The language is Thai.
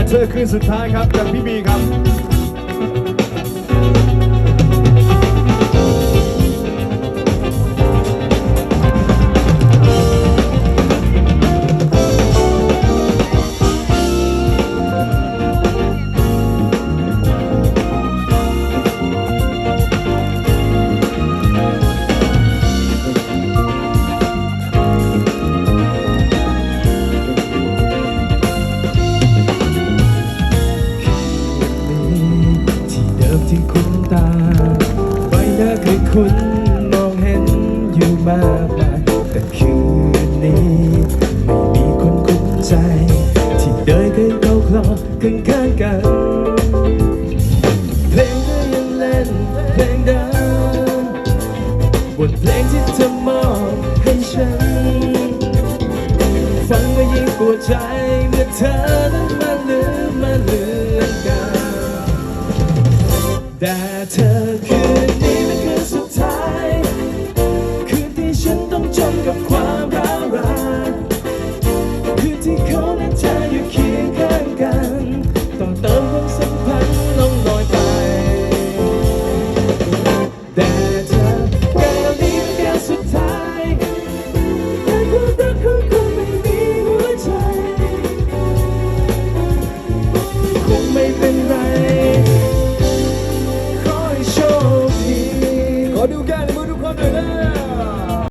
นเธอคืนสุดท้ายครับจากพี่บีครับ คยคุ้นมองเห็นอยู่มากมายแต่คืนนี้ ไม่มีคนคุ้นใจ ที่เดินกันเข้าคลอกันข้างกัน เพลงก็ยังเล่นเพลงเดิมบทเพลงที่เธอมอบให้ฉัน ฟังก็ยิ่งปวดใจเมื่อเธอนั้นมาลืมมาลือนกันได้ และเธออยู่เคียงข้างกัน ต้อเติมความสัมพันธ์ลงลอยไป